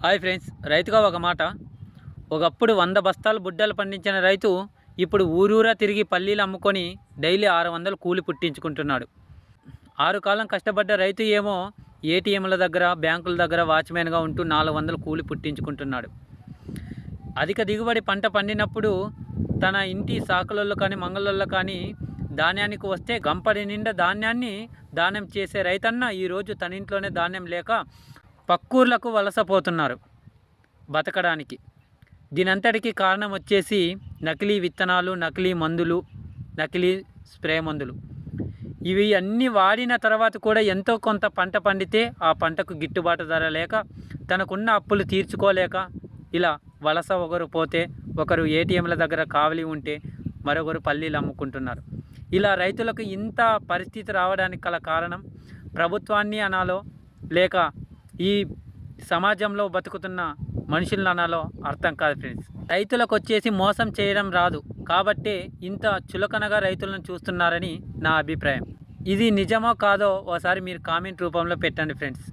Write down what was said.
Hi friends రైతుగా ఒక మాట. ఒకప్పుడు వంద బస్తాలు బుడ్డలు పండించిన రైతు ఇప్పుడు ఊరూరా తిరిగి పల్లీలు అమ్ముకొని డైలీ ఆరు వందలు కూలి పుట్టించుకుంటున్నాడు. ఆరు కాలం కష్టపడ్డ రైతు ఏమో ఏటీఎంల దగ్గర బ్యాంకుల దగ్గర వాచ్మెన్గా ఉంటూ నాలుగు వందలు కూలి పుట్టించుకుంటున్నాడు. అధిక దిగుబడి పంట పండినప్పుడు తన ఇంటి సాకులలో కానీ మంగళల్లో కానీ ధాన్యానికి వస్తే గంపడి నిండా ధాన్యాన్ని దానం చేసే రైతన్న ఈరోజు తన ఇంట్లోనే ధాన్యం లేక పక్కూర్లకు వలసపోతున్నారు బతకడానికి. దీనంతటికి కారణం వచ్చేసి నకిలీ విత్తనాలు నకిలీ మందులు నకిలీ స్ప్రే మందులు. ఇవి అన్నీ వాడిన తర్వాత కూడా ఎంతో కొంత పంట పండితే ఆ పంటకు గిట్టుబాటు ధర లేక తనకున్న అప్పులు తీర్చుకోలేక ఇలా వలస ఒకరు పోతే ఒకరు ఏటీఎంల దగ్గర కావలి ఉంటే మరొకరు పల్లీలు అమ్ముకుంటున్నారు. ఇలా రైతులకు ఇంత పరిస్థితి రావడానికి గల కారణం ప్రభుత్వాన్ని అనాలో లేక ఈ సమాజంలో బతుకుతున్న మనుషులను అనాలో అర్థం కాదు ఫ్రెండ్స్ రైతులకు వచ్చేసి మోసం చేయడం రాదు. కాబట్టే ఇంత చులకనగా రైతులను చూస్తున్నారని నా అభిప్రాయం. ఇది నిజమో కాదో ఓసారి మీరు కామెంట్ రూపంలో పెట్టండి ఫ్రెండ్స్